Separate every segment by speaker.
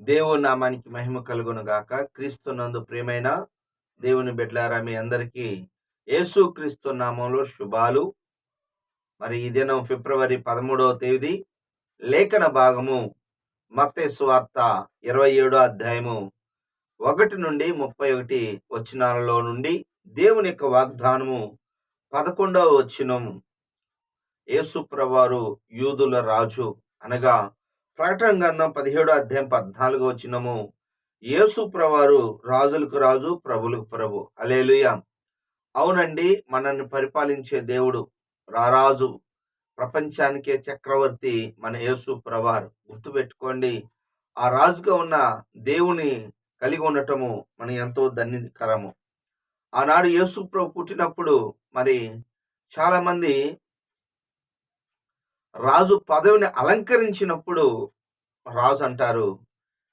Speaker 1: దేవుని నామానికి మహిమ కలుగును గాక. క్రీస్తు నందు ప్రియమైన దేవుని బిడ్డలారా మీ అందరికీ యేసు క్రీస్తు నామంలో శుభాలు. మరి ఈ దినం ఫిబ్రవరి పదమూడవ తేదీ లేఖన భాగము మత్తయి సువార్త ఇరవై ఏడో అధ్యాయము ఒకటి నుండి ముప్పై ఒకటి వచ్చినాలలో నుండి దేవుని యొక్క వాగ్దానము పదకొండవ వచ్చినం యేసు యూదుల రాజు అనగా ప్రకటన గ్రంథం పదిహేడో అధ్యాయం పద్నాలుగో వచ్చినము యేసు ప్రవారు రాజులకు రాజు ప్రభులకు ప్రభు. అలేలుయ అవునండి మనల్ని పరిపాలించే దేవుడు రారాజు. ప్రపంచానికే చక్రవర్తి మన యేసు ప్రవారు. గుర్తుపెట్టుకోండి ఆ రాజుగా ఉన్న దేవుని కలిగి ఉండటము మన ఎంతో ధన్యకరము. ఆనాడు యేసు ప్రభు పుట్టినప్పుడు మరి చాలామంది రాజు పదవిని అలంకరించినప్పుడు రాజు అంటారు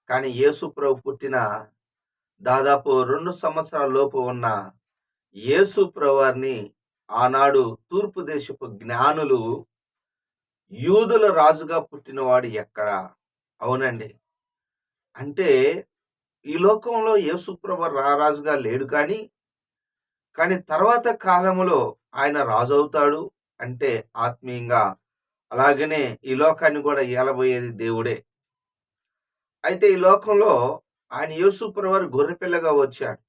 Speaker 1: కానీ యేసుప్రభు పుట్టిన దాదాపు రెండు సంవత్సరాల లోపు ఉన్న యేసు ప్రభువారిని ఆనాడు తూర్పు దేశపు జ్ఞానులు యూదుల రాజుగా పుట్టినవాడు ఎక్కడ? అవునండి. అంటే ఈ లోకంలో యేసుప్రభ రారాజుగా లేడు కానీ కానీ తర్వాత కాలంలో ఆయన రాజు అవుతాడు అంటే ఆత్మీయంగా అలాగనే ఈ లోకాన్ని కూడా ఏలబోయేది దేవుడే. అయితే ఈ లోకంలో ఆయన యేసుప్రవారు గొర్రెపిల్లగా వచ్చాడు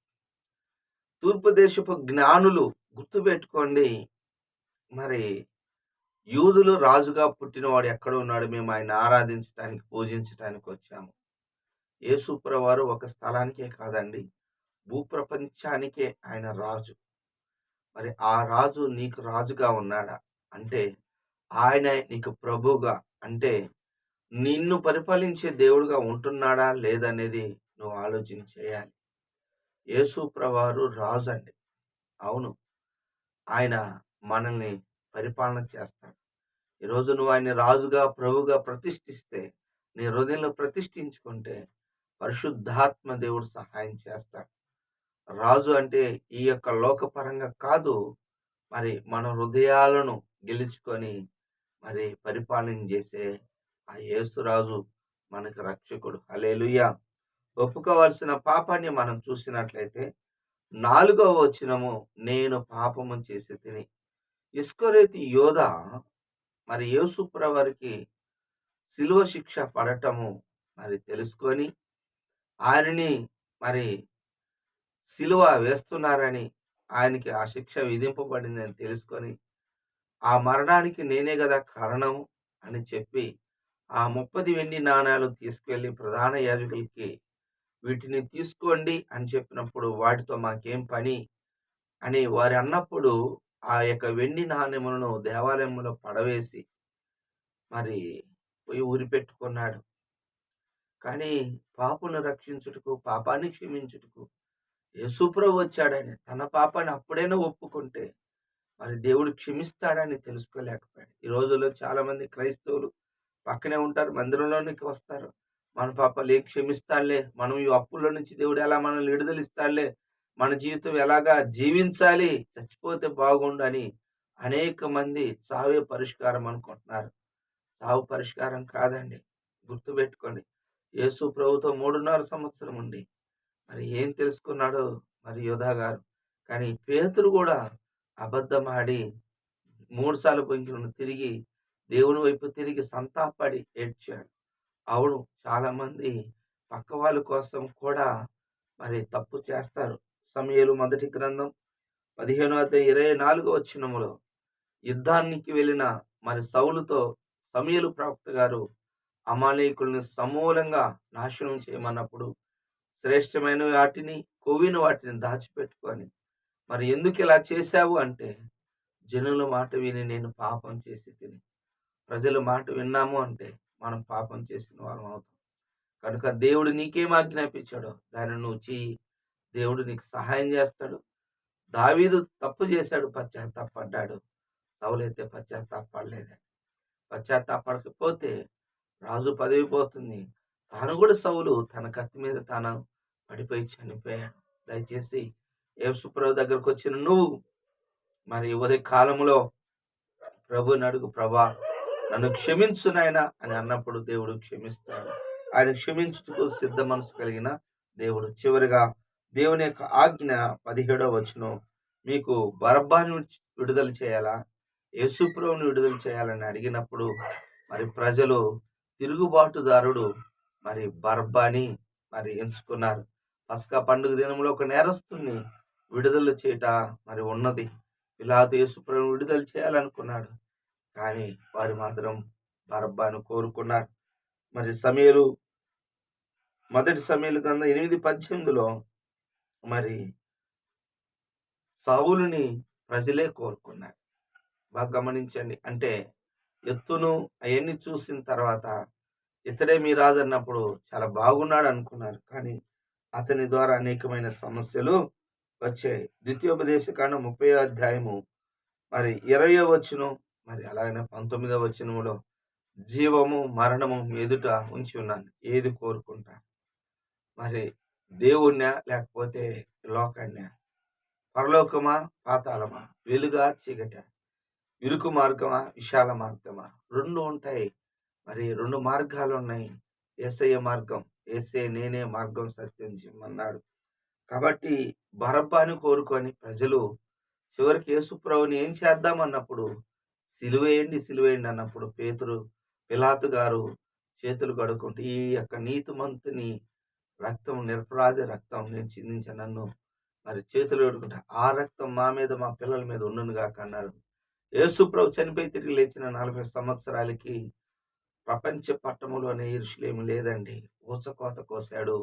Speaker 1: తూర్పు దేశపు జ్ఞానులు గుర్తుపెట్టుకోండి మరి యూదులు రాజుగా పుట్టినవాడు ఎక్కడ ఉన్నాడు. మేము ఆయన ఆరాధించడానికి పూజించడానికి వచ్చాము. యేసుప్రవారు ఒక స్థలానికే కాదండి భూప్రపంచానికే ఆయన రాజు. మరి ఆ రాజు నీకు రాజుగా ఉన్నాడా? అంటే ఆయన నీకు ప్రభుగా అంటే నిన్ను పరిపాలించే దేవుడుగా ఉంటున్నాడా లేదనేది నువ్వు ఆలోచన చేయాలి. యేసు ప్రవారు రాజు అండి. అవును. ఆయన మనల్ని పరిపాలన చేస్తాడు. ఈరోజు నువ్వు ఆయన రాజుగా ప్రభుగా ప్రతిష్ఠిస్తే నీ హృదయంలో ప్రతిష్ఠించుకుంటే పరిశుద్ధాత్మ దేవుడు సహాయం చేస్తాడు. రాజు అంటే ఈ యొక్క లోకపరంగా కాదు మరి మన హృదయాలను గెలుచుకొని మరి పరిపాలన చేసే ఆ యేసురాజు మనకు రక్షకుడు. హలేలుయ ఒప్పుకోవాల్సిన పాపాన్ని మనం చూసినట్లయితే నాలుగవ వచనము నేను పాపము చేసి తిని ఇస్కోరేతి యోధ మరి యేసుప్ర వారికి శిలువ శిక్ష పడటము మరి తెలుసుకొని ఆయనని మరి శిలువ వేస్తున్నారని ఆయనకి ఆ శిక్ష విధింపబడిందని తెలుసుకొని ఆ మరణానికి నేనే కదా కారణం అని చెప్పి ఆ ముప్పది వెండి నాణాలు తీసుకెళ్ళి ప్రధాన యాజకులకి వీటిని తీసుకోండి అని చెప్పినప్పుడు వాటితో మాకేం పని అని వారు అన్నప్పుడు ఆ యొక్క వెండి నాణ్యములను దేవాలయంలో పడవేసి మరి పోయి ఊరి పెట్టుకున్నాడు. కానీ పాపును రక్షించుటకు పాపాన్ని క్షమించుటకు యేసుప్రభు వచ్చాడని తన పాపాన్ని అప్పుడైనా ఒప్పుకుంటే మరి దేవుడు క్షమిస్తాడని తెలుసుకోలేకపోయాడు. ఈ రోజుల్లో చాలా మంది క్రైస్తవులు పక్కనే ఉంటారు మందిరంలోనికి వస్తారు. మన పాపాలు ఏం క్షమిస్తాడులే? మనం ఈ అప్పుల నుంచి దేవుడు ఎలా మనల్ని విడుదలిస్తాడులే మన జీవితం ఎలాగా జీవించాలి? చచ్చిపోతే బాగుండు అని అనేక మంది సావే పరిష్కారం అనుకుంటున్నారు. సావు పరిష్కారం కాదండి. గుర్తుపెట్టుకోండి. యేసు ప్రభుత్వం మూడున్నర సంవత్సరం ఉండి మరి ఏం తెలుసుకున్నాడో మరి యోధా గారు. కానీ పేతురు కూడా అబద్ధమాడి మూడుసార్లు మూడు సార్లు తిరిగి దేవుని వైపు తిరిగి సంతాపడి ఏడ్చాడు. అవును చాలా మంది పక్క వాళ్ళ కోసం కూడా మరి తప్పు చేస్తారు. సమయలు మొదటి గ్రంథం పదిహేను అధ్యాయం ఇరవై నాలుగో వచ్చినములో యుద్ధానికి వెళ్ళిన మరి సౌలుతో సమయలు ప్రవక్త గారు అమాలేకుల్ని సమూలంగా నాశనం చేయమన్నప్పుడు శ్రేష్టమైన వాటిని కొవ్విన వాటిని దాచిపెట్టుకొని మరి ఎందుకు ఇలా చేశావు అంటే జనుల మాట విని నేను పాపం చేసి తిని ప్రజల మాట విన్నాము అంటే మనం పాపం చేసిన వారం అవుతాం. కనుక దేవుడు నీకేం ఆజ్ఞాపించాడో దాన్ని నువ్వు చేయి దేవుడు నీకు సహాయం చేస్తాడు. దావీదు తప్పు చేశాడు పశ్చాత్తాపడ్డాడు. సౌలైతే పశ్చాత్తాపడలేదండి పశ్చాత్తాపడకపోతే రాజు పదవి పోతుంది. తాను కూడా సౌలు తన కత్తి మీద తాను పడిపోయి చనిపోయాడు. దయచేసి యేసుప్రభు దగ్గరకు వచ్చిన నువ్వు మరి ఉదయ కాలంలో ప్రభు నడుగు ప్రభా నన్ను క్షమించు నాయనా అని అన్నప్పుడు దేవుడు క్షమిస్తాడు. ఆయన క్షమించుటకు సిద్ధ మనసు కలిగిన దేవుడు. చివరిగా దేవుని యొక్క ఆజ్ఞ పదిహేడో వచనం మీకు బరబ్బాని విడుదల చేయాలా? యేసుప్రభుని విడుదల చేయాలని అడిగినప్పుడు మరి ప్రజలు తిరుగుబాటుదారుడు మరి బర్బాని మరి ఎంచుకున్నారు. పస్కా పండుగ దినంలో ఒక నేరస్తుని విడుదల చేయట మరి ఉన్నది. పిలాతు యేసుప్రభుని విడుదల చేయాలనుకున్నాడు. కానీ వారు మాత్రం బరబ్బాను కోరుకున్నారు. మరి సమయలు మొదటి సమయలు గ్రంథం ఎనిమిది పద్దెనిమిదిలో మరి సావులుని ప్రజలే కోరుకున్నారు. బాగా గమనించండి. అంటే ఎత్తును అవన్నీ చూసిన తర్వాత ఇతడే మీ రాజు అన్నప్పుడు చాలా బాగున్నాడు అనుకున్నారు. కానీ అతని ద్వారా అనేకమైన సమస్యలు వచ్చాయి ద్వితీయోపదేశ కాండం ముప్పై అధ్యాయము మరి ఇరవయో వచ్చును మరి అలాగనే పంతొమ్మిదో వచనములో జీవము మరణము ఎదుట ఉంచి ఉన్నాను ఏది కోరుకుంటా? మరి దేవుణ్ణా లేకపోతే లోకాన్యా పరలోకమా పాతాళమా? వెలుగా చీకట? ఇరుకు మార్గమా విశాల మార్గమా? రెండు ఉంటాయి. మరి రెండు మార్గాలు ఉన్నాయి ఏసయ్య మార్గం ఏసే నేనే మార్గం సత్యం చేయమన్నాడు. కాబట్టి బరబ్బాని కోరుకొని ప్రజలు చివరికి యేసుప్రభుని ఏం చేద్దాం అన్నప్పుడు సిలువేయండి సిలువేయండి అన్నప్పుడు పేతురు పిలాతు గారు చేతులు కడుక్కుంటూ ఈ యొక్క నీతిమంతుని రక్తం నిరపరాధి రక్తం నేను చిందించ నన్ను మరి చేతులు కడుక్కుంటే ఆ రక్తం మా మీద మా పిల్లల మీద ఉండునుగా అన్నారు. యేసుప్రభు చనిపోయి తిరిగి లేచిన నలభై సంవత్సరాలకి ప్రపంచ పట్టములోనే ఇరుషులేమి లేదండి. ఊచకోత కోసాడు